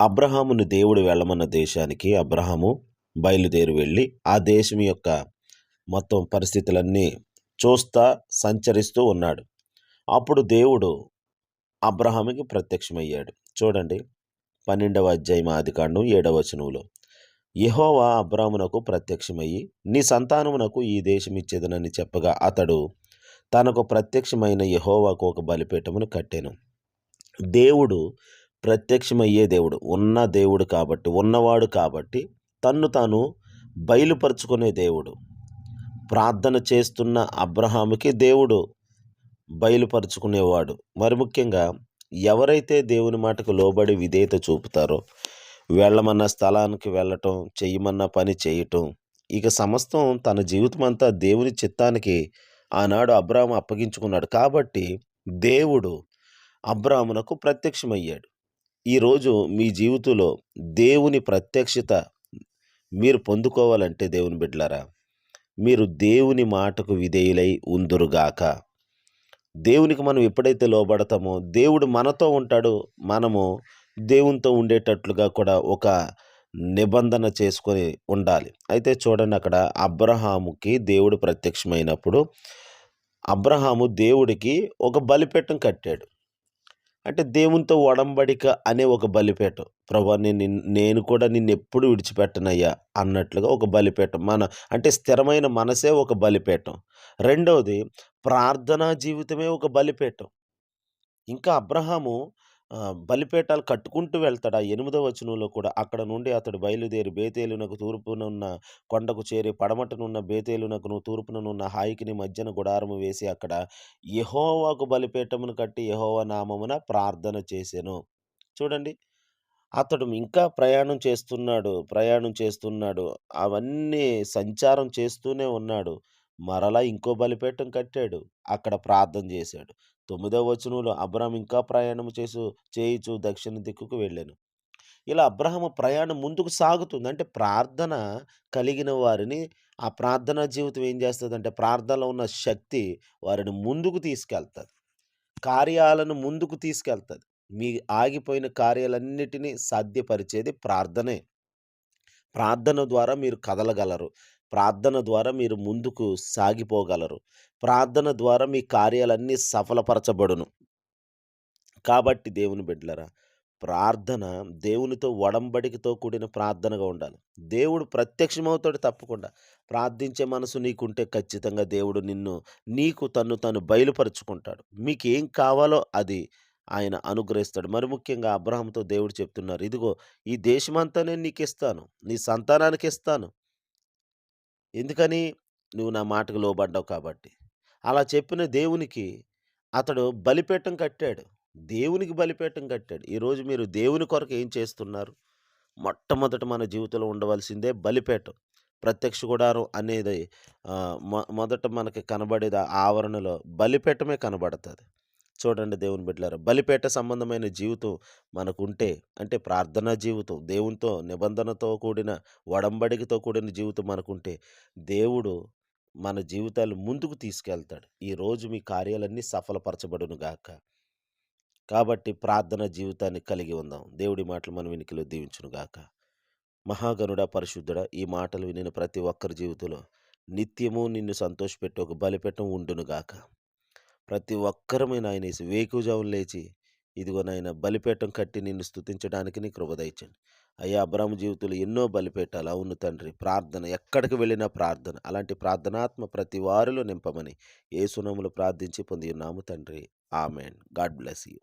అబ్రహామును దేవుడు వెళ్ళమన్న దేశానికి అబ్రహాము బయలుదేరి వెళ్ళి ఆ దేశం యొక్క మొత్తం పరిస్థితులన్నీ చూస్తా సంచరిస్తూ ఉన్నాడు. అప్పుడు దేవుడు అబ్రహాముకి ప్రత్యక్షమయ్యాడు. చూడండి పన్నెండవ అధ్యాయం ఆదికాండం ఏడవ వచనంలో యెహోవా అబ్రామునకు ప్రత్యక్షమయ్యి నీ సంతానమునకు ఈ దేశం ఇచ్చేదనని చెప్పగా అతడు తనకు ప్రత్యక్షమైన యహోవాకు ఒక బలిపీఠమును కట్టాను. దేవుడు ప్రత్యక్షమయ్యే దేవుడు ఉన్న దేవుడు కాబట్టి ఉన్నవాడు కాబట్టి తన్ను తాను బయలుపరుచుకునే దేవుడు. ప్రార్థన చేస్తున్న అబ్రహాముకి దేవుడు బయలుపరుచుకునేవాడు. మరి ముఖ్యంగా ఎవరైతే దేవుని మాటకు లోబడి విధేయత చూపుతారో వెళ్ళమన్న స్థలానికి వెళ్ళటం చెయ్యమన్న పని చేయటం ఇక సమస్తం తన జీవితం అంతా దేవుని చిత్తానికి ఆనాడు అబ్రాహం అప్పగించుకున్నాడు. కాబట్టి దేవుడు అబ్రాహ్మునకు ప్రత్యక్షమయ్యాడు. ఈరోజు మీ జీవితంలో దేవుని ప్రత్యక్షత మీరు పొందుకోవాలంటే దేవుని బిడ్డలారా మీరు దేవుని మాటకు విధేయులై ఉందురుగాక. దేవునికి మనం ఎప్పుడైతే లోబడతామో దేవుడు మనతో ఉంటాడు మనము దేవునితో ఉండేటట్లుగా కూడా ఒక నిబంధన చేసుకొని ఉండాలి. అయితే చూడండి అక్కడ అబ్రహాముకి దేవుడు ప్రత్యక్షమైనప్పుడు అబ్రహాము దేవుడికి ఒక బలిపెట్టం కట్టాడు. అంటే దేవునితో ఒడంబడిక అనే ఒక బలిపేట ప్రభా నేను నిన్- నేను కూడా నిన్ను ఎప్పుడు విడిచిపెట్టనయ్యా అన్నట్లుగా ఒక బలిపేట మన అంటే స్థిరమైన మనసే ఒక బలిపేటం రెండవది ప్రార్థనా జీవితమే ఒక బలిపేటం ఇంకా అబ్రహాము బలిపేటాలు కట్టుకుంటూ వెళ్తాడు ఆ ఎనిమిదో వచనంలో కూడా. అక్కడ నుండి అతడు బయలుదేరి బేతేలునకు తూర్పునున్న కొండకు చేరి పడమటనున్న బేతేలునకును తూర్పుననున్న హాయికిని మధ్యన గుడారము వేసి అక్కడ యహోవాకు బలిపేటమును కట్టి యెహోవా నామమున ప్రార్థన చేశాను చూడండి అతడు ఇంకా ప్రయాణం చేస్తున్నాడు ప్రయాణం చేస్తున్నాడు అవన్నీ సంచారం చేస్తూనే ఉన్నాడు. మరలా ఇంకో బలిపేటం కట్టాడు అక్కడ ప్రార్థన చేశాడు. తొమ్మిదవ వచనంలో అబ్రహం ఇంకా ప్రయాణం చేసు చేయిచు దక్షిణ దిక్కుకు వెళ్ళాను. ఇలా అబ్రహం ప్రయాణం ముందుకు సాగుతుంది. అంటే ప్రార్థన కలిగిన వారిని ఆ ప్రార్థనా జీవితం ఏం చేస్తుందంటే ప్రార్థనలో ఉన్న శక్తి వారిని ముందుకు తీసుకెళ్తుంది. కార్యాలను ముందుకు తీసుకెళ్తుంది. మీ ఆగిపోయిన కార్యాలన్నిటినీ సాధ్యపరిచేది ప్రార్థనే. ప్రార్థన ద్వారా మీరు కదలగలరు. ప్రార్థన ద్వారా మీరు ముందుకు సాగిపోగలరు. ప్రార్థన ద్వారా మీ కార్యాలన్నీ సఫలపరచబడును. కాబట్టి దేవుని బిడ్డలరా ప్రార్థన దేవునితో ఒడంబడికతో కూడిన ప్రార్థనగా ఉండాలి. దేవుడు ప్రత్యక్షమవుతాడు తప్పకుండా. ప్రార్థించే మనసు నీకుంటే ఖచ్చితంగా దేవుడు నిన్ను నీకు తన్ను తను బయలుపరుచుకుంటాడు. మీకు ఏం కావాలో అది ఆయన అనుగ్రహిస్తాడు. మరి ముఖ్యంగా అబ్రహాంతో దేవుడు చెప్తున్నారు ఇదిగో ఈ దేశమంతా నేను నీకు ఇస్తాను నీ సంతానానికి ఇస్తాను ఎందుకని నువ్వు నా మాటకు లోబడ్డావు కాబట్టి. అలా చెప్పిన దేవునికి అతడు బలిపీఠం కట్టాడు. దేవునికి బలిపీఠం కట్టాడు. ఈరోజు మీరు దేవుని కొరకు ఏం చేస్తున్నారు? మొట్టమొదట మన జీవితంలో ఉండవలసిందే బలిపీఠం. ప్రత్యక్ష గుడారం అనేది మొ- మొదట మనకి కనబడేది ఆ ఆవరణలో బలిపీఠమే కనబడుతుంది. చూడండి దేవుని బిడ్డలారా. బలిపేట సంబంధమైన జీవితం మనకుంటే అంటే ప్రార్థనా జీవితం దేవునితో నిబంధనతో కూడిన వడంబడికతో కూడిన జీవితం మనకుంటే దేవుడు మన జీవితాలు ముందుకు తీసుకెళ్తాడు. ఈరోజు మీ కార్యాలన్నీ సఫలపరచబడును గాక. కాబట్టి ప్రార్థన జీవితాన్ని కలిగి ఉందాం. దేవుడి మాటలు మన వెనుకలో దీవించును గాక. మహాగనుడ పరిశుద్ధుడ ఈ మాటలు వినిన ప్రతి ఒక్కరి జీవితంలో నిత్యము నిన్ను సంతోషపెట్టి ఒక బలిపెట్టం ఉండును గాక. ప్రతి ఒక్కరమైన ఆయన వేకుజాములు లేచి ఇదిగో నాయన బలిపేటం కట్టి నిన్ను స్థుతించడానికి నీ కృపదయించండి అయ్యా అబ్రాహ్మ జీవితంలో ఎన్నో బలిపేటాలు అవును తండ్రి. ప్రార్థన ఎక్కడికి వెళ్ళినా ప్రార్థన. అలాంటి ప్రార్థనాత్మ ప్రతి వారిలో నింపమని ఏ సునములు ప్రార్థించి పొంది ఉన్నాము తండ్రి. ఆమెన్. God bless you.